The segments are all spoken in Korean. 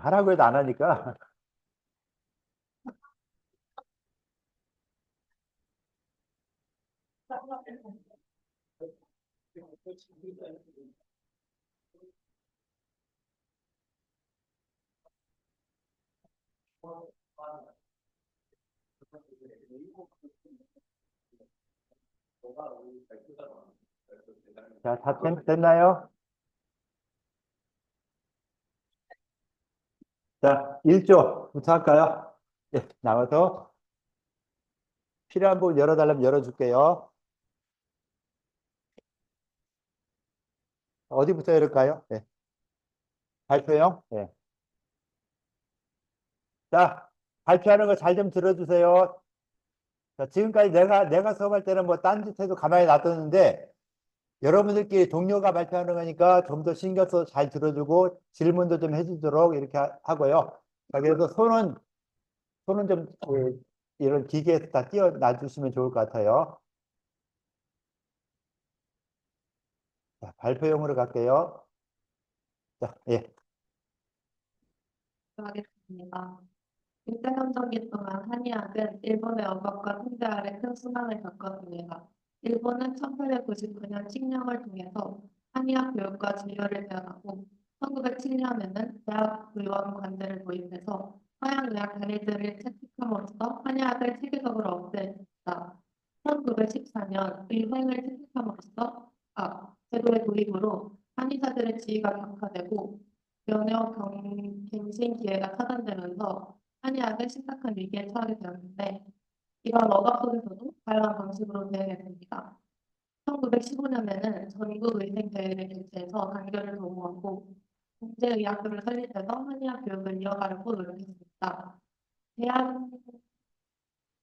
하라고 해도 안 하니까. 자, 다 됐, 됐나요? 자, 1조부터 할까요? 예, 나와서 필요한 부분 열어달라면 열어줄게요. 어디부터 열을까요? 예. 발표용? 예. 자, 발표하는 거 잘 좀 들어주세요. 자, 지금까지 내가, 내가 수업할 때는 뭐 딴짓 해도 가만히 놔뒀는데, 여러분들끼리 동료가 발표하는 거니까 좀 더 신경 써서 잘 들어주고 질문도 좀 해주도록 이렇게 하- 하고요. 자, 그래서 손은, 손은 좀, 예, 이런 기계에서 다 띄워 놔주시면 좋을 것 같아요. 자, 발표용으로 갈게요. 자, 예. 하겠습니다. 일대감정기 동안 한의학은 일본의 억압과 통제 아래 큰 순환을 겪었습니다. 일본은 1899년 칙령을 통해서 한의학 교육과 진료를 배워가고 1907년에는 대학 의원 관제를 도입해서 서양의학 단일들을 채택함으로써 한의학을 체계적으로 없앴다. 1914년 의행을 채택함으로써 아, 제도의 도입으로 한의사들의 지위가 격화되고 면역 경, 갱신 기회가 차단되면서 한의학은 심각한 위기에 처하게 되었는데 이런 억압 속에서도 다양한 방식으로 대응했습니다. 1915년에는 전국의생대회를 개최해서 단결을 도모하고 국제의학교를 설립해서 한의학 교육을 이어가려고 노력했습니다. 대한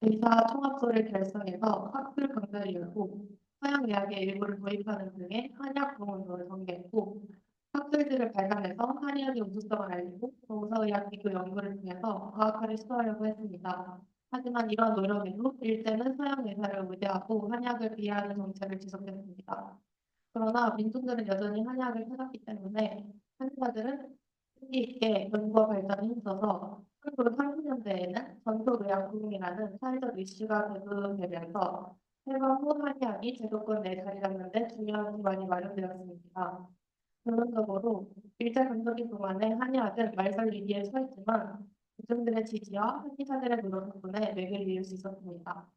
의사 총합소를 결성해서 학술 강좌를 열고 서양의학의 일부를 도입하는 등의 한의학 부문을 전개했고 학술지를 발간해서 한의학의 우수성을 알리고 동서의학 기교 연구를 통해서 과학화를 시도하려고 했습니다. 하지만 이러한 노력에도 일제는 서양 의사를 우대하고 한의학을 비하하는 정책을 지속했습니다. 그러나 민중들은 여전히 한의학을 찾았기 때문에 한의사들은 의기 있게 연구와 발전에 힘써서 1930년대에는 전통의학 부흥이라는 사회적 이슈가 대두되면서 해방 후 한의학이 제도권 내에 자리 잡는 데 중요한 기반이 마련되었습니다. 결론적으로 일제 강점기 동안의 한의학은 말살 위기에 처했지만 대중들의 지지와 한의사들의 노력 덕분에 맥을 이을 수 있었습니다.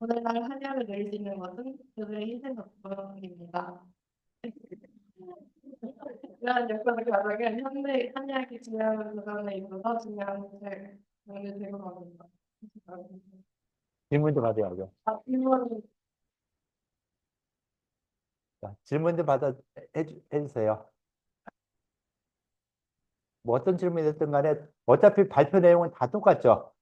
오늘날 한의학을 누릴 수 있는 것은 그들의 희생 덕분입니다. 이러한 역사적 과정은 현대 한의학이 진행하는 과정에 있어서 중요한 것을 연결되고 갑니다. 질문도 받아야죠. 아, 질문 자, 질문도 받아 해주, 해주세요. 뭐 어떤 질문이 됐든 간에 어차피 발표 내용은 다 똑같죠.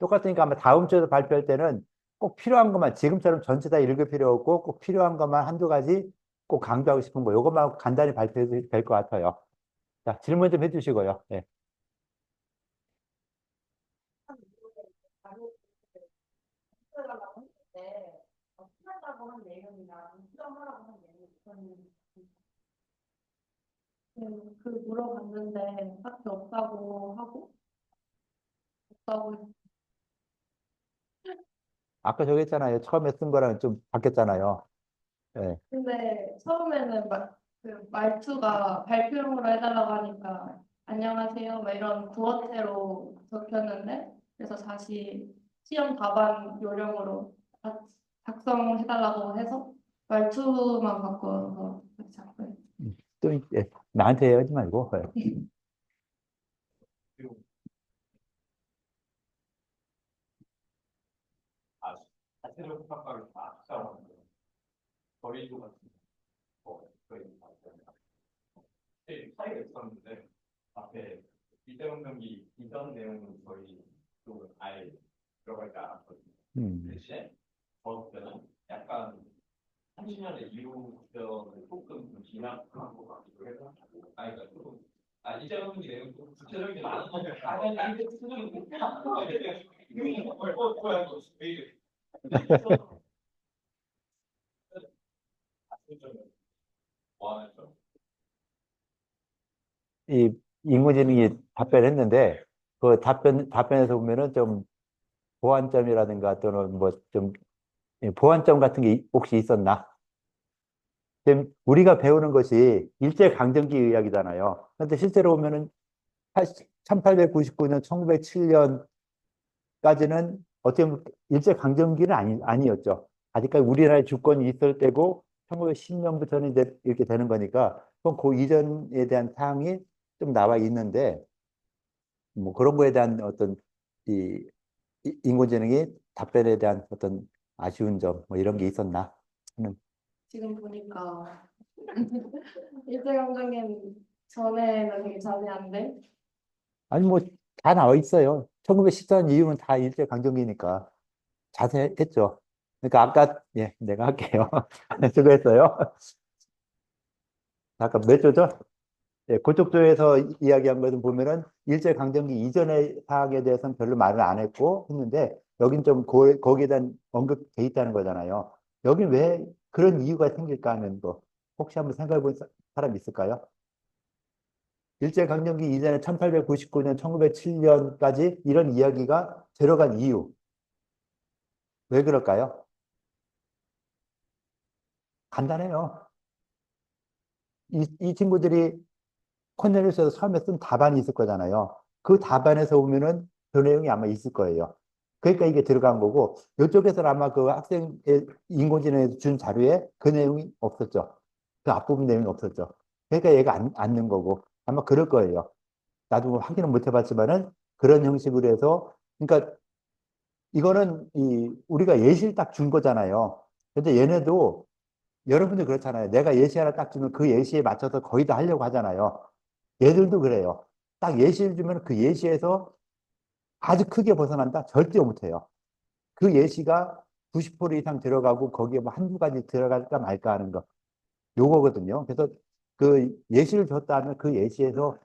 똑같으니까 아마 다음 주에 발표할 때는 꼭 필요한 것만 지금처럼 전체 다 읽을 필요 없고 꼭 필요한 것만 한두 가지 꼭 강조하고 싶은 거 이것만 간단히 발표해도 될 것 같아요. 자, 질문 좀 해주시고요. 예. 음, 그 물어봤는데 딱히 없다고 하고 없다고 아까 저기 했잖아요. 처음에 쓴 거랑 좀 바뀌었잖아요. 예. 근데 처음에는 막 그 말투가 발표용으로 해달라고 하니까 안녕하세요 막 이런 구어체로 적혔는데 그래서 다시 시험 답안 요령으로 작- 작성해달라고 해서 말투만 바꿔서 다시 작성했어요. 또 예. 나한테 하지 말고. 같은 거, 네, 차이가 있었는데 앞에 이재용 경기 이전 내용은 저희 또 아예 들어가지 않았거든요. 음. 대신에 저 때는 약간 30년의 이후 구전을 조금 좀 진압한 것 같기도 해서 아니 그러니까 조금 아 이재용 경기 내용 좀 구체적인 하는 죠이 인공지능이 답변했는데 그 답변 답변에서 보면은 좀 보완점이라든가 또는 뭐 좀 보완점 같은 게 혹시 있었나? 지금 우리가 배우는 것이 일제 강점기 의학이잖아요. 그런데 실제로 보면은 1899년, 1907년까지는 어떻게 보면 일제 강점기는 아니, 아니었죠. 아직까지 우리나라의 주권이 있을 때고 1910년부터는 이제 이렇게 되는 거니까 그럼 그 이전에 대한 사항이 좀 나와 있는데 뭐 그런 거에 대한 어떤 이, 이 인공지능이 답변에 대한 어떤 아쉬운 점 뭐 이런 게 있었나? 지금 보니까 일제강점기는 전에는 되게 자세한데 아니 뭐 다 나와 있어요. 1914년 이후는 다 일제 강점기니까 자세했죠. 그러니까 아까 예 내가 할게요. 수고했어요. 아까 몇 조죠? 예, 그쪽 조에서 이- 이야기한 것은 보면은 일제 강점기 이전의 사항에 대해서는 별로 말을 안 했고 했는데 여긴 좀 고, 거기에 대한 언급돼 있다는 거잖아요. 여긴 왜 그런 이유가 생길까 하는 거 혹시 한번 생각해 본 사- 사람 있을까요? 일제강점기 이전에 1899년, 1907년까지 이런 이야기가 들어간 이유. 왜 그럴까요? 간단해요. 이, 이 친구들이 코넬리우스에서 처음에 쓴 답안이 있을 거잖아요. 그 답안에서 보면은 그 내용이 아마 있을 거예요. 그러니까 이게 들어간 거고, 이쪽에서는 아마 그 학생의 인공지능에서 준 자료에 그 내용이 없었죠. 그 앞부분 내용이 없었죠. 그러니까 얘가 안, 안 넣은 거고, 아마 그럴 거예요. 나도 뭐 확인은 못 해봤지만은 그런 형식으로 해서, 그러니까 이거는 이 우리가 예시를 딱 준 거잖아요. 근데 얘네도 여러분들 그렇잖아요. 내가 예시 하나 딱 주면 그 예시에 맞춰서 거의 다 하려고 하잖아요. 얘들도 그래요. 딱 예시를 주면 그 예시에서 아주 크게 벗어난다? 절대 못해요. 그 예시가 90% 이상 들어가고 거기에 뭐 한두 가지 들어갈까 말까 하는 거. 요거거든요. 그래서 그 예시를 줬다 하면 그 예시에서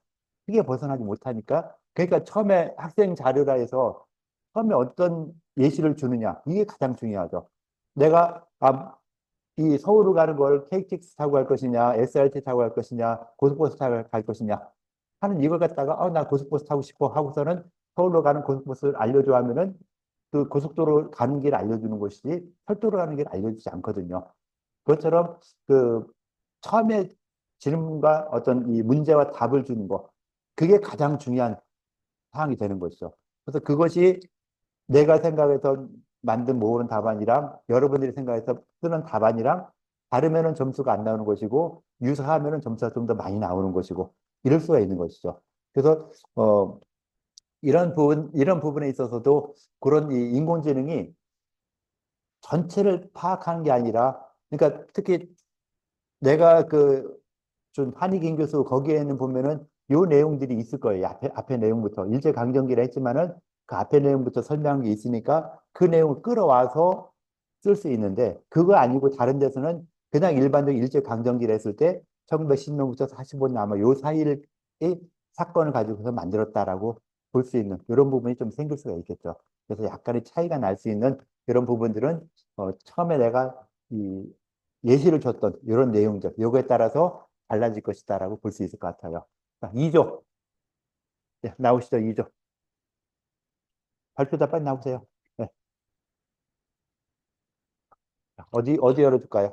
크게 벗어나지 못하니까 그러니까 처음에 학생 자료라 해서 처음에 어떤 예시를 주느냐 이게 가장 중요하죠. 내가 아, 이 서울을 가는 걸 KTX 타고 갈 것이냐, SRT 타고 갈 것이냐, 고속버스 타고 갈 것이냐 하는 이걸 갖다가 어, 나 고속버스 타고 싶어 하고서는 서울로 가는 고속버스를 알려줘 하면은 그 고속도로 가는 길 알려주는 것이지 철도로 가는 길 알려주지 않거든요. 그것처럼 그 처음에 질문과 어떤 이 문제와 답을 주는 거 그게 가장 중요한 사항이 되는 것이죠. 그래서 그것이 내가 생각해서 만든 모으는 답안이랑 여러분들이 생각해서 쓰는 답안이랑 다르면은 점수가 안 나오는 것이고 유사하면은 점수가 좀 더 많이 나오는 것이고 이럴 수가 있는 것이죠. 그래서 어 이런 부분 이런 부분에 있어서도 그런 이 인공지능이 전체를 파악하는 게 아니라 그러니까 특히 내가 그준 한희긴 교수 거기에는 보면은 요 내용들이 있을 거예요. 앞에 앞에 내용부터 일제 강점기라 했지만은 그 앞에 내용부터 설명한 게 있으니까 그 내용을 끌어와서 쓸 수 있는데 그거 아니고 다른 데서는 그냥 일반적 일제 강점기를 했을 때 1910년부터 45년 아마 요 사이의 사건을 가지고서 만들었다라고 볼 수 있는 이런 부분이 좀 생길 수가 있겠죠. 그래서 약간의 차이가 날 수 있는 이런 부분들은 어, 처음에 내가 이 예시를 줬던 이런 내용들 요거에 따라서 달라질 것이다라고 볼 수 있을 것 같아요. 자, 2조. 네, 나오시죠, 2조. 발표 다 빨리 나오세요. 네. 자, 어디, 어디 열어줄까요?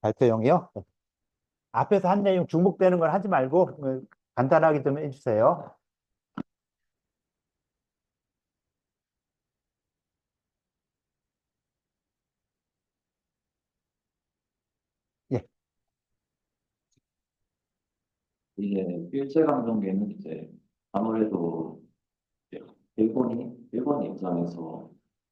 발표용이요? 네. 앞에서 한 내용 중복되는 걸 하지 말고 어, 간단하게 좀 해주세요. 이게 일제 강점기는 이제 아무래도 이제 일본이 일본 입장에서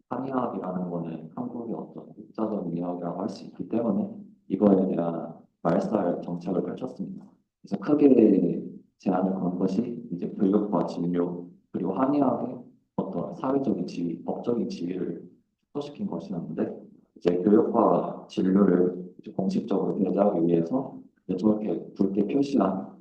한의학이라는 거는 한국의 어떤 국자적 이야기라고 할 수 있기 때문에 이거에 대한 말살 정책을 펼쳤습니다. 그래서 크게 제안을 건 것이 이제 교육과 진료 그리고 한의학의 어떤 사회적인 지위, 법적인 지위를 축소시킨 것이었는데 이제 교육과 진료를 이제 공식적으로 배제하기 위해서 이제 저렇게 붉게 표시한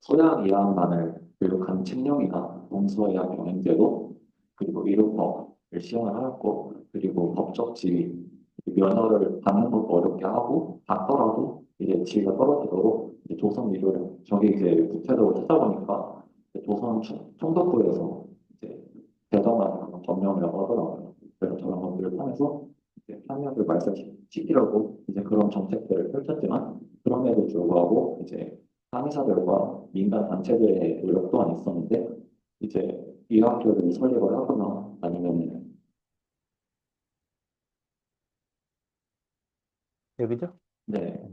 서양 이학만을 교육한 책령이나 동서의학 병행제도 그리고 의료법을 시행을 하였고 그리고 법적 지위 면허를 받는 것도 어렵게 하고 받더라도 이제 지위가 떨어지도록 이제 조선 일요를 저기 이제 구체적으로 찾아보니까 조선 총- 총독부에서 이제 대정한 법령이라고 하더라고요. 그래서 저런 것들을 통해서 이제 편협을 말살시키려고 이제 그런 정책들을 펼쳤지만 그럼에도 불구하고 이제 상의사들과 민간 단체들의 노력 또한 있었는데 이제 이 학교를 설립을 하거나 아니면 여기죠? 네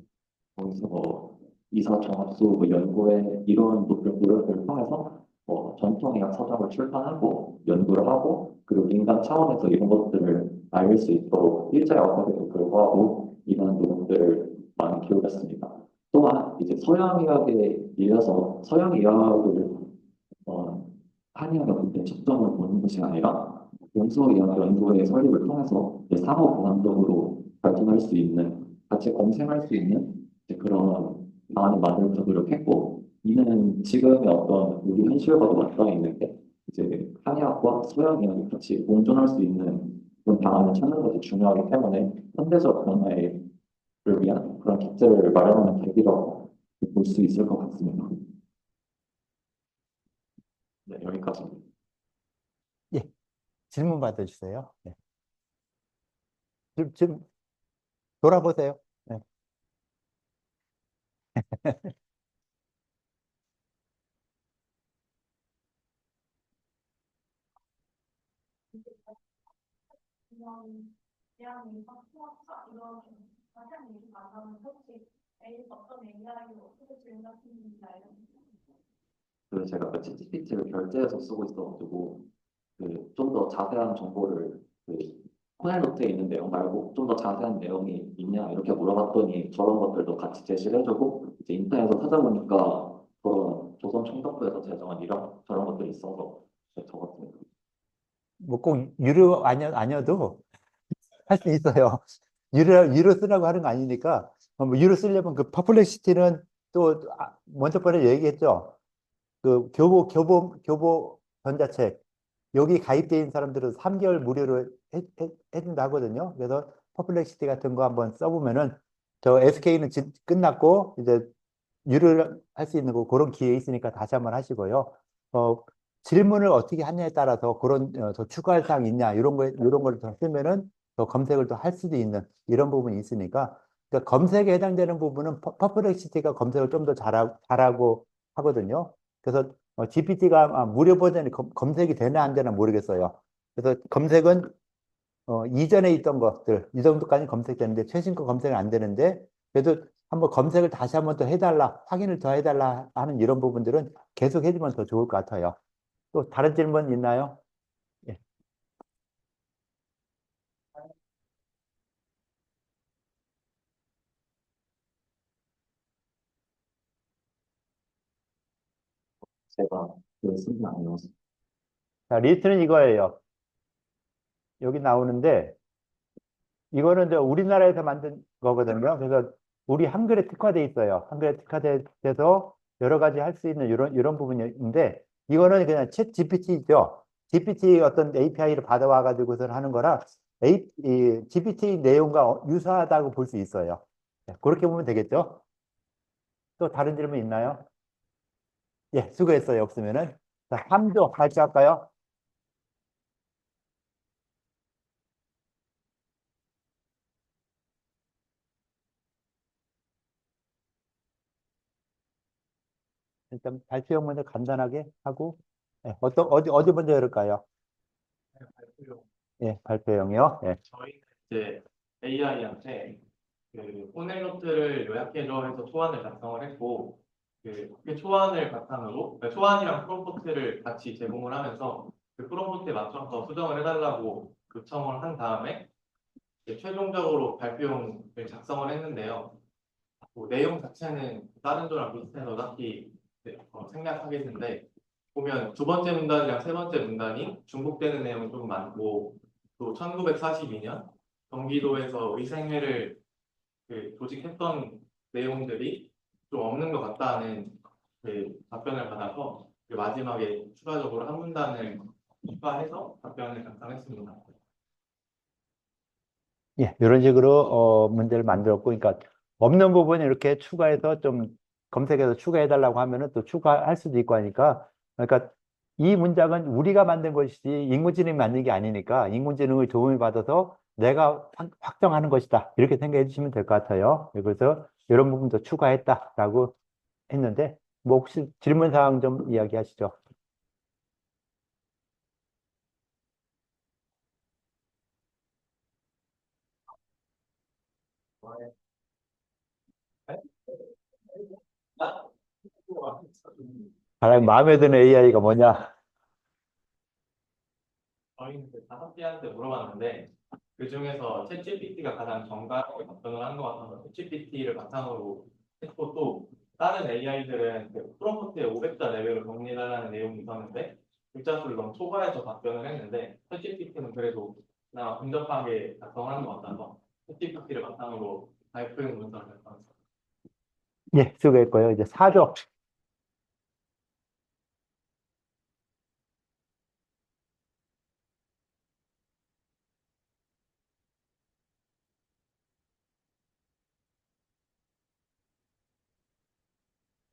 거기서 뭐 이사 정합수 뭐 연구회 이런 노력, 노력들을 통해서 뭐 전통 의학 서적을 출판하고 연구를 하고 그리고 민간 차원에서 이런 것들을 알릴 수 있도록 일자리 억압에도 불구하고 이런 노력들을 많이 기울였습니다. 또한 이제 서양의학에 이어서 서양의학을 어, 한의학의 접점을 보는 것이 아니라 원소의학 연구회 설립을 통해서 상호 보완적으로 발전할 수 있는 같이 공생할 수 있는 그런 방안을 만들려고 노력했고 이는 지금의 어떤 우리 현실과도 맞닿아 있는 게 이제 한의학과 서양의학이 같이 공존할 수 있는 그런 방안을 찾는 것이 중요하기 때문에 현대적 변화를 위한 그런 기제를 마련하는 계기라고 볼 수 있을 것 같습니다. 네, 여기까지. 질문 받아주세요. 네. 지금, 지금 돌아보세요. 네. 이런 수학자 이런 자세한 얘기 나가면 혹시 A 어떤 AI로 어떻게 질문하시는지 알려주세요. 그 제가 그 챗GPT를 결제해서 쓰고 있어가지고 그 좀 더 자세한 정보를 그 코넬노트에 있는 내용 말고 좀 더 자세한 내용이 있냐 이렇게 물어봤더니 저런 것들도 같이 제시를 해주고 이제 인터넷에서 찾아보니까 그런 조선 총독부에서 제정한 이런 저런 것들이 있어서 이제 적었습니다. 뭐 꼭 유료 아니, 아니어도 할 수 있어요. 유료, 유료 쓰라고 하는 거 아니니까. 어, 뭐 유료 쓰려면 그 퍼플렉시티는 또 아, 먼저 번에 얘기했죠. 그 교보, 교보, 교보 전자책. 여기 가입돼 있는 사람들은 3개월 무료로 해, 해, 해준다 하거든요. 그래서 퍼플렉시티 같은 거 한번 써보면은 저 SK는 끝났고 이제 유료를 할 수 있는 거 그런 기회 있으니까 다시 한번 하시고요. 어, 질문을 어떻게 하냐에 따라서 그런 어, 더 추가할 사항 있냐 이런 거 이런 걸더 쓰면은 더 검색을 또 할 수도 있는 이런 부분이 있으니까 그러니까 검색에 해당되는 부분은 퍼- 퍼플렉시티가 검색을 좀 더 잘하, 잘하고 하거든요. 그래서 어, GPT가 무료 버전이 검, 검색이 되나 안 되나 모르겠어요. 그래서 검색은 어, 이전에 있던 것들 이 정도까지 검색되는데 최신 거 검색은 안 되는데 그래도 한번 검색을 다시 한번 더 해달라 확인을 더 해달라 하는 이런 부분들은 계속 해주면 더 좋을 것 같아요. 또 다른 질문 있나요? 예. 제가 그 쓰는 게 아니어서 자, 리스트는 이거예요. 여기 나오는데 이거는 이제 우리나라에서 만든 거거든요. 그래서 우리 한글에 특화돼 있어요. 한글에 특화돼서 여러 가지 할 수 있는 이런 이런 부분인데 이거는 그냥 챗 GPT죠. GPT 어떤 API를 받아와 가지고서 하는 거라 A, 이 GPT 내용과 유사하다고 볼 수 있어요. 네, 그렇게 보면 되겠죠. 또 다른 질문 있나요? 예, 수고했어요. 없으면은 자, 3조 같이 할까요? 일단 발표형 먼저 간단하게 하고 예, 어떤 어디 어디 먼저 열을까요? 발표용. 예, 발표형이요. 예. 저희는 이제 AI한테 그 호넬노트를 요약해줘 해서 초안을 작성을 했고 그, 그 초안을 바탕으로 그러니까 초안이랑 프롬프트를 같이 제공을 하면서 그 프롬프트에 맞춰서 수정을 해달라고 요청을 한 다음에 최종적으로 발표용을 작성을 했는데요. 뭐 내용 자체는 다른 조랑 비슷해서 딱히 네, 어, 생략하겠는데 보면 두 번째 문단이랑 세 번째 문단이 중복되는 내용이 좀 많고 또 1942년 경기도에서 의생회를 그 조직했던 내용들이 좀 없는 것 같다는 그 답변을 받아서 그 마지막에 추가적으로 한 문단을 추가해서 답변을 작성했습니다. 예, 이런 식으로 어, 문제를 만들었고, 그러니까 없는 부분 이렇게 추가해서 좀 검색해서 추가해달라고 하면은 또 추가할 수도 있고 하니까 그러니까 이 문장은 우리가 만든 것이지 인공지능이 만든 게 아니니까 인공지능의 도움을 받아서 내가 확- 확정하는 것이다. 이렇게 생각해 주시면 될 것 같아요. 그래서 이런 부분도 추가했다라고 했는데 뭐 혹시 질문 사항 좀 이야기하시죠. 가장 마음에 드는 AI가 뭐냐? 저희는 그 다섯 개한테 물어봤는데 그 중에서 챗GPT가 가장 정갈하게 답변을 한 것 같아서 챗GPT를 바탕으로 했고 또 다른 AI들은 그 프롬프트에 500자 레벨을 정리해달라는 내용이 있었는데 글자 수를 너무 초과해서 답변을 했는데 챗GPT는 그래도 그나마 근접하게 작성하는 것 같아서 챗GPT를 바탕으로 발표용 문서를 작성했습니다. 예, 수고했고요. 이제 4조.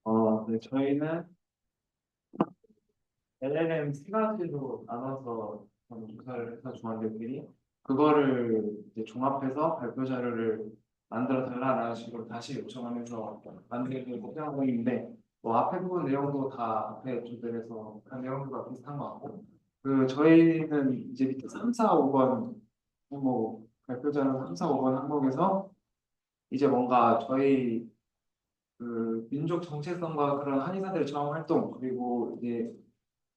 어, 네, 저희는 LLM 세 가지로 나눠서 좀 조사를 해서 중앙대들이 그거를 이제 종합해서 발표 자료를 만들어 달라라는 식으로 다시 요청하면서 만들고 생각하고 있는데 뭐 앞에 부분 내용도 다 앞에 조들에서 한 내용들과 비슷한 것 같고 그 저희는 이제 밑에 3, 4, 5번 항목 발표 자료 3, 4, 5번 항목에서 이제 뭔가 저희 그 민족 정체성과 그런 한인사들의 저항 활동 그리고 이제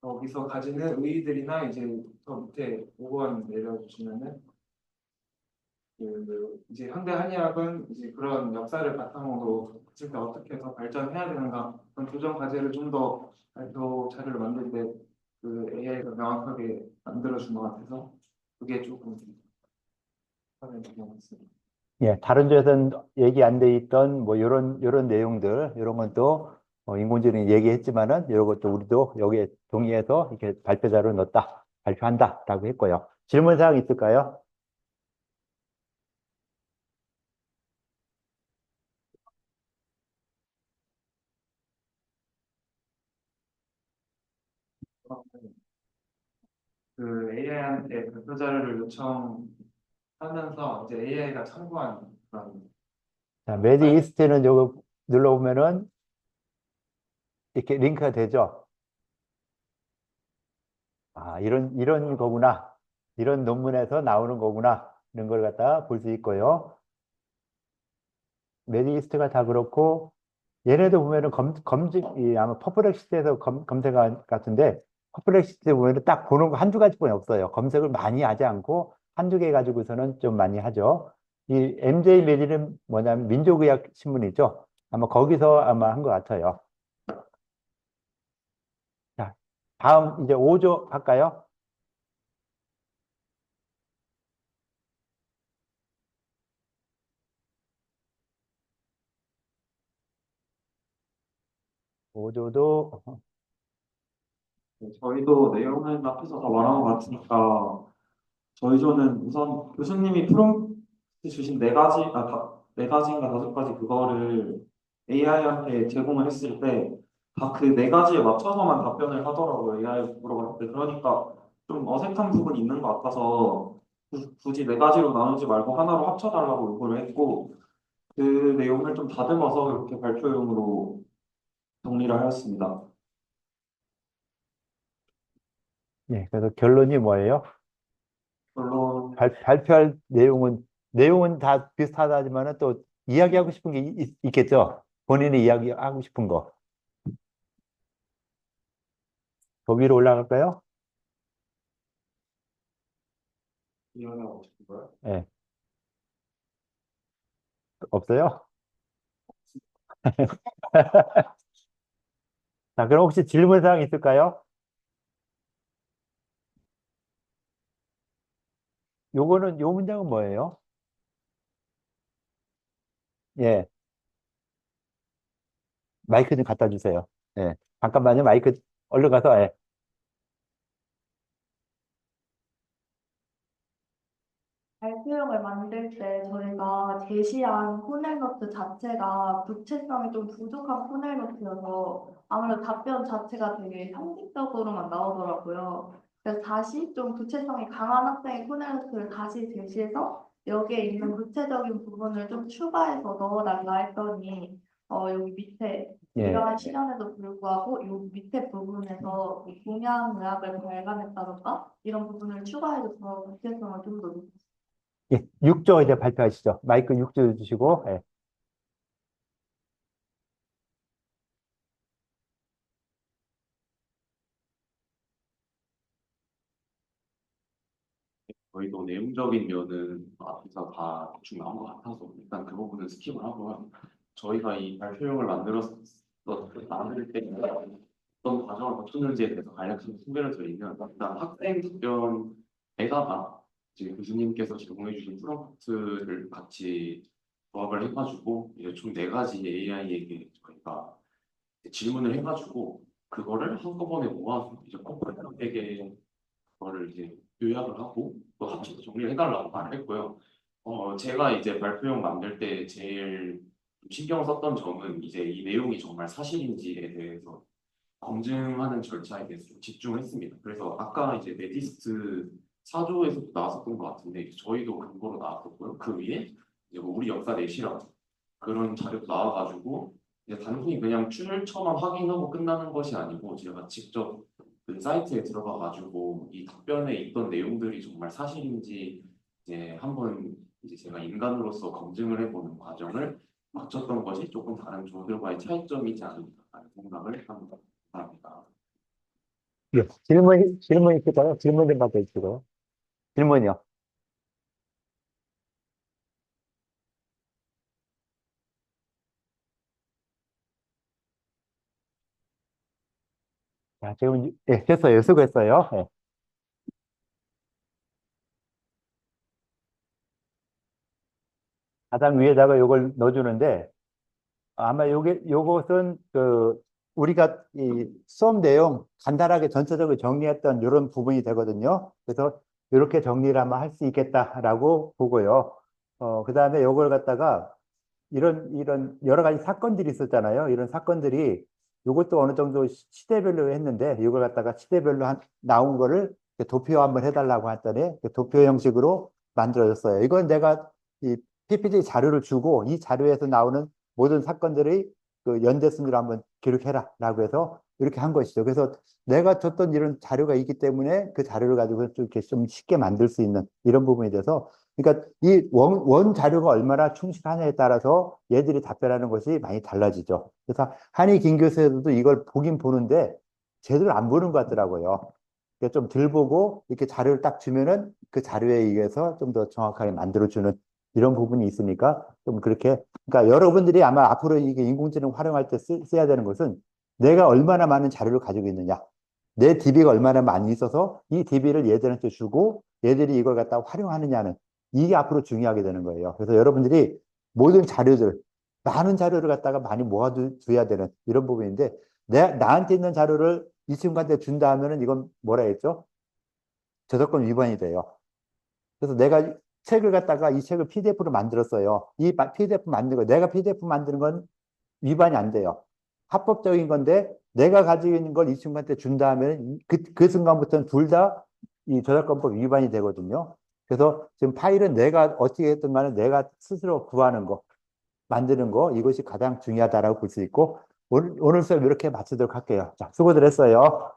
거기서 가지는 의의들이나 이제 더 밑에 5번 내려주시면은 그 이제 현대 한의학은 이제 그런 역사를 바탕으로 때 어떻게 더 발전해야 되는가 그런 교정 과제를 좀 더 발표 자료를 만들 때 그 AI가 명확하게 만들어준 것 같아서 그게 조금 하는 중이었습니다. 예, 다른 조에서는 얘기 안 돼 있던 뭐 이런 이런 내용들 이런 건또 인공지능이 얘기했지만은 이런 것도 우리도 여기에 동의해서 이렇게 발표 자료를 넣었다, 발표한다라고 했고요. 질문 사항 있을까요? 그 AI한테 발표 자료를 요청 하면서 이제 AI가 참고한 그런 자, 매직 이스트는 요거 눌러보면은 이렇게 링크가 되죠. 아, 이런 이런 거구나. 이런 논문에서 나오는 거구나. 이런 걸 갖다 볼수 있고요. 매직 이스트가 다 그렇고 얘네도 보면은 검, 검증, 이 아마 퍼플렉시트에서 검, 검색 같은데 퍼플렉시트 보면은 딱 보는 거 한두 가지뿐이 없어요. 검색을 많이 하지 않고 한두 개 가지고서는 좀 많이 하죠. 이 MJ 매질은 뭐냐면 민족의학 신문이죠. 아마 거기서 아마 한 것 같아요. 자, 다음 이제 5조 할까요? 오조도 네, 저희도 내용은 앞에서 다 말한 것 같으니까 저희 조는 우선 교수님이 프롬프트 주신 네 가지, 아, 다, 네 가지인가 다섯 가지 그거를 AI한테 제공을 했을 때 다 그 네 가지에 맞춰서만 답변을 하더라고요. AI 물어봤을 때. 그러니까 좀 어색한 부분이 있는 것 같아서 구- 굳이 네 가지로 나누지 말고 하나로 합쳐달라고 요구를 했고 그 내용을 좀 다듬어서 이렇게 발표용으로 정리를 하였습니다. 예, 그래서 결론이 뭐예요? 발, 발표할 내용은 내용은 다 비슷하다지만은 또 이야기하고 싶은 게 있, 있겠죠. 본인이 이야기하고 싶은 거. 더 위로 올라갈까요? 이혼하고 싶은 거요? 예. 없어요? 자, 그럼 혹시 질문 사항 있을까요? 요거는 요 문장은 뭐예요? 예. 마이크 좀 갖다 주세요. 예. 잠깐만요. 마이크 얼른 가서 예. 발표용을 만들 때 저희가 제시한 폰엘노트 자체가 구체성이 좀 부족한 폰엘노트여서 아무래도 답변 자체가 되게 형식적으로만 나오더라고요. 그래서 다시 좀 구체성이 강한 학생의 폰엘노트를 다시 제시해서 여기에 있는 구체적인 부분을 좀 추가해서 넣어달라 했더니 어, 여기 밑에 예. 이러한 시간에도 불구하고 요 밑에 부분에서 이 동양 의학을 발간했다던가 이런 부분을 추가해줘서 구체성을 좀더 높였어요. 예, 6조 이제 발표하시죠. 마이크 6조 주시고, 예. 저희도 내용적인 면은 앞에서 다 대충 나온 것 같아서 일단 그 부분은 스킵을 하고요. 저희가 이 발표용을 만들었 만들 때 어떤 과정을 거쳤는지에 대해서 간략하게 소개를 드리면 일단 학생 답변에다가 이제 교수님께서 제공해 주신 프롬프트를 같이 조합을 해가지고 이제 총 네 가지 AI에게 저희가 질문을 해가지고 그거를 한꺼번에 모아서 이제 컴퓨터에게 그거를 이제 요약을 하고 또 합쳐서 정리를 해달라고 말을 했고요. 어, 제가 이제 발표용 만들 때 제일 좀 신경 썼던 점은 이제 이 내용이 정말 사실인지에 대해서 검증하는 절차에 대해서 좀 집중했습니다. 그래서 아까 이제 메디스트 사조에서도 나왔었던 것 같은데 저희도 근거로 나왔었고요. 그 위에 이제 뭐 우리 역사 내시라 그런 자료도 나와가지고 이제 단순히 그냥 출처만 확인하고 끝나는 것이 아니고 제가 직접 그 사이트에 들어가 가지고 이 답변에 있던 내용들이 정말 사실인지 이제 한번 이제 제가 인간으로서 검증을 해보는 과정을 마쳤던 것이 조금 다른 조들과의 차이점이지 않을까라는 생각을 합니다. 감사합니다. 예, 질문, 질문 있을까요? 질문 좀 받아 주시고. 질문이요. 자, 지금, 예, 됐어요. 수고했어요. 예. 가장 위에다가 요걸 넣어주는데, 아마 요게, 요것은 그, 우리가 이 수업 내용 간단하게 전체적으로 정리했던 이런 부분이 되거든요. 그래서 이렇게 정리를 아마 할 수 있겠다라고 보고요. 어, 그 다음에 요걸 갖다가 이런, 이런 여러 가지 사건들이 있었잖아요. 이런 사건들이 이것도 어느 정도 시- 시대별로 했는데 이걸 갖다가 시대별로 한, 나온 거를 도표 한번 해달라고 했더니 그 도표 형식으로 만들어졌어요. 이건 내가 이 PPT 자료를 주고 이 자료에서 나오는 모든 사건들의 그 연대 순위로 한번 기록해라 라고 해서 이렇게 한 것이죠. 그래서 내가 줬던 이런 자료가 있기 때문에 그 자료를 가지고 좀 이렇게 좀 쉽게 만들 수 있는 이런 부분이 돼서 그러니까 이 원, 원 자료가 얼마나 충실하냐에 따라서 얘들이 답변하는 것이 많이 달라지죠. 그래서 한희 김 교수들도 이걸 보긴 보는데 제대로 안 보는 것 같더라고요. 좀덜 보고 이렇게 자료를 딱 주면은 그 자료에 의해서 좀 더 정확하게 만들어주는 이런 부분이 있으니까 좀 그렇게 그러니까 여러분들이 아마 앞으로 이게 인공지능 활용할 때 쓰, 써야 되는 것은 내가 얼마나 많은 자료를 가지고 있느냐 내 DB가 얼마나 많이 있어서 이 DB를 얘들한테 주고 얘들이 이걸 갖다 활용하느냐는 이게 앞으로 중요하게 되는 거예요. 그래서 여러분들이 모든 자료들 많은 자료를 갖다가 많이 모아둬야 되는 이런 부분인데 내 나한테 있는 자료를 이 친구한테 준다 하면은 이건 뭐라 했죠? 저작권 위반이 돼요. 그래서 내가 책을 갖다가 이 책을 PDF로 만들었어요. 이 PDF 만든 거, 내가 PDF 만드는 건 위반이 안 돼요. 합법적인 건데 내가 가지고 있는 걸 이 친구한테 준다 하면 그, 그 순간부터는 둘 다 이 저작권법 위반이 되거든요. 그래서 지금 파일은 내가 어떻게 했든 간에 내가 스스로 구하는 거, 만드는 거 이것이 가장 중요하다라고 볼 수 있고 오늘, 오늘 수업 이렇게 마치도록 할게요. 자, 수고들 했어요.